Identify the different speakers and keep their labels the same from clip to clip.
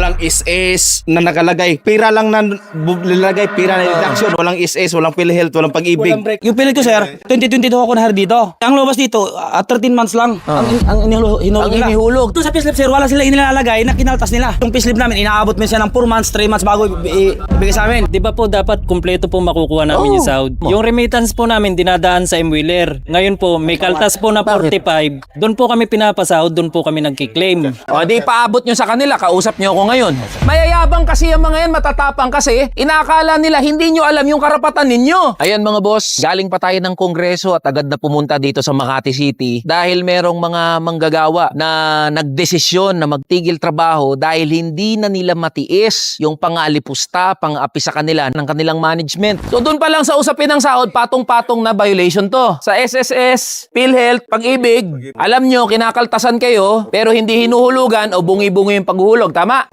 Speaker 1: walang SS na nakalagay. Pira lang na bu- nilagay, pira na deduction. Walang SS, walang PhilHealth, walang pag-ibig.
Speaker 2: Yung pilit ko, sir, 2022 ako nahar dito. Ang lumabas dito, ah, 13 months lang. Ang, ang inihulo- hinulog
Speaker 3: Ang
Speaker 2: nila.
Speaker 3: inihulog.
Speaker 2: Doon sa payslip, sir, wala sila inilalagay na kinaltas nila. Yung payslip namin, inaabot siya ng 4 months, 3 months bago i- i- ibigay sa amin.
Speaker 4: Di ba po dapat kumpleto po makukuha namin yung sahod? Yung remittance po namin dinadaan sa M-Wheeler. Ngayon po, may kaltas po na 45. Doon po kami pinapasahod, doon po kami nagkiklaim.
Speaker 3: O di paabot nyo sa kanila, kausap nyo ako ngayon. Mayayabang kasi ang mga yan, matatapang kasi, inakala nila hindi nyo alam yung karapatan ninyo. Ayan mga boss, galing pa tayo ng kongreso at agad na pumunta dito sa Makati City dahil merong mga manggagawa na nagdesisyon na magtigil trabaho dahil hindi na nila matiis yung pangalipusta, pang-api sa kanila ng kanilang management. So doon pa lang sa usapin ng sahod, patong-patong na violation to. Sa SSS, PhilHealth, Pag-ibig, alam nyo, kinakaltasan kayo, pero hindi hinuhulugan o bungi-bungi yung paghuhulog. Tama?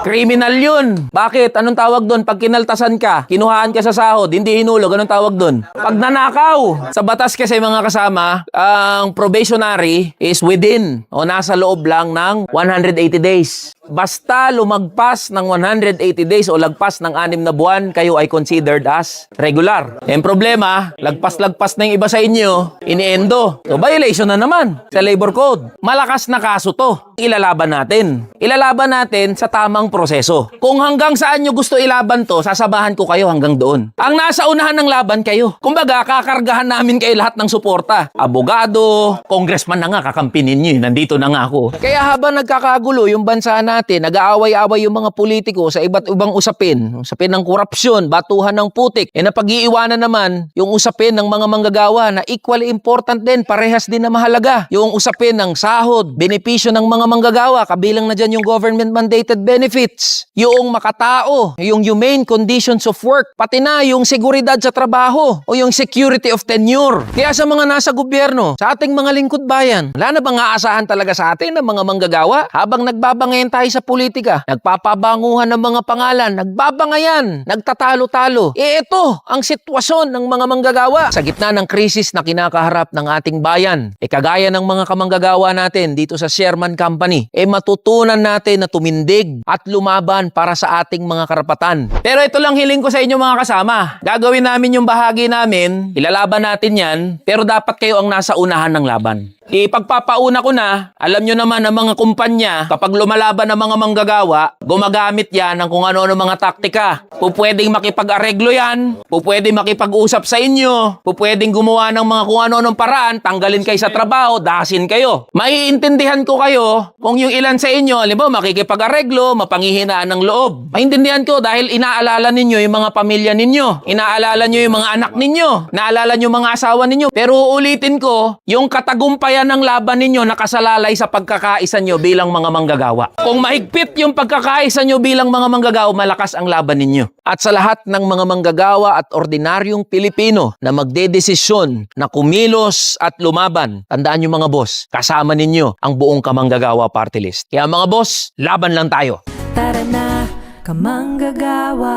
Speaker 3: Criminal yun. Bakit? Anong tawag doon? Pag kinaltasan ka, kinuhaan ka sa sahod, hindi hinulog, anong tawag doon? Pag nanakaw. Sa batas kasi mga kasama, ang probationary is within o nasa loob lang ng 180 days. Basta lumagpas ng 180 days o lagpas ng anim na buwan, kayo ay considered as regular. Yung problema, lagpas-lagpas na yung iba sa inyo, iniendo. So violation na naman sa labor code. Malakas na kaso to. Ilalaban natin. Ilalaban natin sa tamang proseso. Kung hanggang saan nyo gusto ilaban to, sasabahan ko kayo hanggang doon. Ang nasa unahan ng laban kayo. Kumbaga, kakargahan namin kayo lahat ng suporta. Abogado, congressman na nga, kakampinin nyo. Nandito na nga ako. Kaya habang nagkakagulo yung bansa natin, nag-aaway-away yung mga politiko sa iba't ibang usapin. Usapin ng korupsyon, batuhan ng putik. E napag-iiwanan naman yung usapin ng mga manggagawa na equally important din, parehas din na mahalaga. Yung usapin ng sahod, benepisyo ng mga manggagawa, kabilang na dyan yung government mandated benefits. Yung makatao, yung humane conditions of work, pati na yung seguridad sa trabaho o yung security of tenure. Kaya sa mga nasa gobyerno, sa ating mga lingkod bayan, wala na bang aasahan talaga sa atin ng mga manggagawa habang nagbabangayan tayo sa politika, nagpapabanguhan ng mga pangalan, nagbabangayan, nagtatalo-talo. Eh ito ang sitwasyon ng mga manggagawa sa gitna ng krisis na kinakaharap ng ating bayan. E kagaya ng mga kamanggagawa natin dito sa Sherman Company, eh matutunan natin na tumindig at lumaban para sa ating mga karapatan. Pero ito lang hiling ko sa inyo mga kasama. Gagawin namin yung bahagi namin, ilalaban natin yan, pero dapat kayo ang nasa unahan ng laban. Ipagpapauna ko na, alam nyo naman ang mga kumpanya, kapag lumalaban ng mga manggagawa, gumagamit yan ng kung ano-ano mga taktika. Pupwedeng makipag-areglo yan, pupwedeng makipag-usap sa inyo, pupwedeng gumawa ng mga kung ano-anong paraan, tanggalin kayo sa trabaho, dasin kayo. Maiintindihan ko kayo kung yung ilan sa inyo, alam mo, makikipag-areglo, mapangihinaan ng loob. Maintindihan ko dahil inaalala ninyo yung mga pamilya ninyo, inaalala nyo yung mga anak ninyo, naalala nyo yung mga asawa ninyo. Pero uulitin ko, yung katagumpayan ng laban ninyo nakasalalay sa pagkakaisa nyo bilang mga manggagawa. Kung mahigpit yung pagkakaisa nyo bilang mga manggagawa, malakas ang laban ninyo. At sa lahat ng mga manggagawa at ordinaryong Pilipino na magdedesisyon na kumilos at lumaban, tandaan nyo mga boss, kasama ninyo ang buong kamanggagawa party list. Kaya mga boss, laban lang tayo.
Speaker 5: Tara na, kamanggagawa